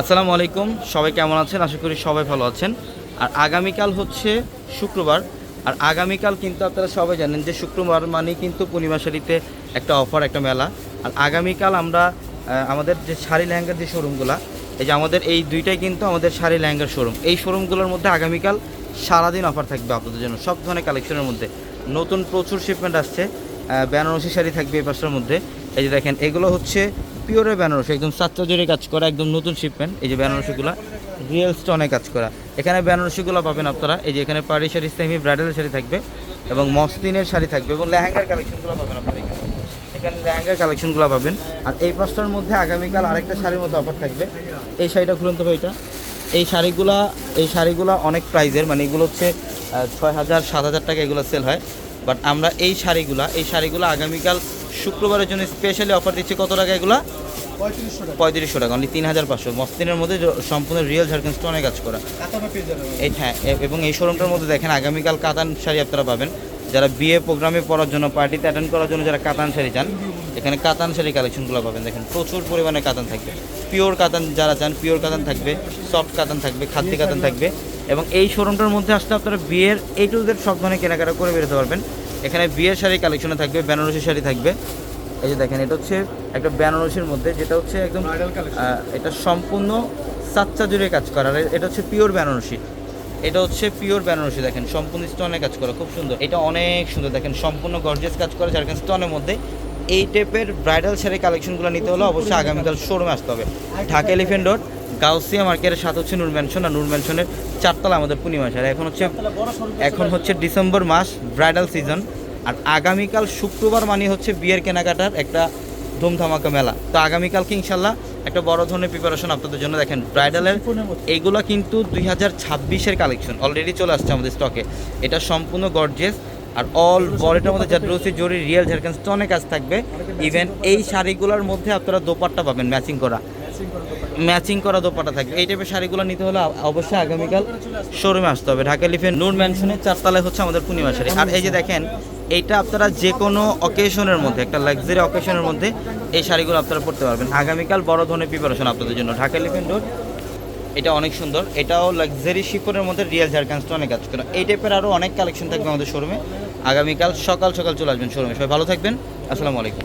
আসসালামু আলাইকুম, সবাই কেমন আছেন? আশা করি সবাই ভালো আছেন। আর আগামীকাল হচ্ছে শুক্রবার। আর আগামীকাল কিন্তু আপনারা সবাই জানেন যে শুক্রবার মানে কিন্তু পূর্ণিমা শাড়িতে একটা অফার, একটা মেলা। আর আগামীকাল আমরা আমাদের যে শাড়ি লেহেঙ্গার যে শোরুমগুলো, এই যে আমাদের এই দুইটাই কিন্তু আমাদের শাড়ি লেহেঙ্গার শোরুম। এই শোরুমগুলোর মধ্যে আগামীকাল সারাদিন অফার থাকবে আপনাদের জন্য, সব ধরনের কালেকশনের মধ্যে। নতুন প্রচুর শিপমেন্ট আসছে বেনারসি শাড়ি থাকবে এই পাশটার মধ্যে। এই যে দেখেন, এগুলো হচ্ছে পিওরের বেনারসি, একদম সাতটা জোরে কাজ করা, একদম নতুন শিপমেন্ট এই যে বেনারসিগুলো রিয়েল স্টোনে কাজ করা। এখানে বেনারসিগুলো পাবেন আপনারা, এই যে এখানে পাড়ি শাড়ি সেমি ব্রাইডাল শাড়ি থাকবে এবং মসলিনের শাড়ি থাকবে এবং লেহেঙ্গার কালেকশনগুলো পাবেন আপনারা এখানে। এখানে লেহেঙ্গার কালেকশনগুলো পাবেন। আর এই পাঁচটার মধ্যে আগামীকাল আরেকটা শাড়ির মধ্যে অফার থাকবে। এই শাড়িটা খুলুন তো এটা। এই শাড়িগুলা এই শাড়িগুলা অনেক প্রাইজের মানে এগুলো হচ্ছে ছয় হাজার, সাত হাজার টাকা এগুলো সেল হয়। বাট আমরা এই শাড়িগুলা, এই শাড়িগুলো আগামীকাল শুক্রবারের জন্য স্পেশালি অফার দিচ্ছে কত টাকা এগুলা? পঁয়ত্রিশশো টাকা অনলি তিন হাজার পাঁচশো। মসলিনের মধ্যে সম্পূর্ণ রিয়েল ঝাড়খণ্ড স্টোনে কাজ করা। এই হ্যাঁ এবং এই শোরুমটার মধ্যে দেখেন আগামীকাল কাতান শাড়ি আপনারা পাবেন। যারা বিয়ে প্রোগ্রামে পড়ার জন্য পার্টিতে অ্যাটেন্ড করার জন্য যারা কাতান শাড়ি চান, এখানে কাতান শাড়ি কালেকশনগুলো পাবেন। দেখেন প্রচুর পরিমাণে কাতান থাকবে। পিওর কাতান যারা চান পিওর কাতান থাকবে সফট কাতান থাকবে, খাদ্য কাতান থাকবে। এবং এই শোরুমটার মধ্যে আসলে আপনারা বিয়ের এই টু জেড সব ধরনের কেনাকাটা করে বেরোতে পারবেন। এখানে বিয়ের শাড়ি কালেকশনে থাকবে বেনারসি শাড়ি থাকবে। এই যে দেখেন এটা হচ্ছে একটা বেনারসির মধ্যে যেটা হচ্ছে একদম এটা সম্পূর্ণ সাচ্চা জুড়ে কাজ করা। আর এটা হচ্ছে পিওর বেনারসি। এটা হচ্ছে পিওর বেনারসি দেখেন সম্পূর্ণ স্টোনে কাজ করা খুব সুন্দর। এটা অনেক সুন্দর দেখেন সম্পূর্ণ গর্জিয়াস কাজ করা যার স্টোনের মধ্যে এই টাইপের ব্রাইডাল শাড়ি কালেকশনগুলো নিতে হলে অবশ্যই আগামীকাল শোরুমে আসতে হবে। ঢাকা এলিফেন্ট রোড গাউসিয়া মার্কেটের সাথে হচ্ছে নূর ম্যানশন আর নূর ম্যানশনের চারতলা আমাদের পূর্ণিমা শাড়ি এখন হচ্ছে এখন হচ্ছে ডিসেম্বর মাস ব্রাইডাল সিজন। আর আগামীকাল শুক্রবার মানে হচ্ছে বিয়ের কেনাকাটার একটা ধুমধামাকা মেলা। তো আগামীকালকে ইনশাল্লাহ একটা বড় ধরনের প্রিপারেশন আপনাদের জন্য। দেখেন ব্রাইডালের। এইগুলো কিন্তু দুই হাজার ছাব্বিশের কালেকশন অলরেডি চলে আসছে আমাদের স্টকে এটা সম্পূর্ণ গর্জেস আর অল বডিটার মধ্যে জাদ্রসি জরি রিয়েল ঝাড়খান্ড স্টোনে কাজ থাকবে। ইভেন এই শাড়িগুলোর মধ্যে আপনারা দোপাট্টা পাবেন ম্যাচিং করা। ম্যাচিং করে দোপাটা থাকবে এই টাইপের শাড়িগুলো নিতে হলে অবশ্যই আগামীকাল শোরুমে আসতে হবে। ঢাকা লিফেন নূর ম্যানশনের চারতলায় হচ্ছে আমাদের পূর্ণিমা শাড়ি। আর এই যে দেখেন, এইটা আপনারা যে কোনো অকেশনের মধ্যে, একটা লাক্সারি অকেশনের মধ্যে এই শাড়িগুলো আপনারা পড়তে পারবেন। আগামীকাল বড় ধরনের প্রিপারেশন আপনাদের জন্য। ঢাকা লিফেন রোড এটা অনেক সুন্দর। এটাও লাক্সারি শিফনের মধ্যে রিয়েল অনেক কাজ করা। এই টাইপের আরও অনেক কালেকশন থাকবে আমাদের শোরুমে আগামীকাল সকাল সকাল চলে আসবেন শোরুমে সবাই ভালো থাকবেন। আসসালামু আলাইকুম।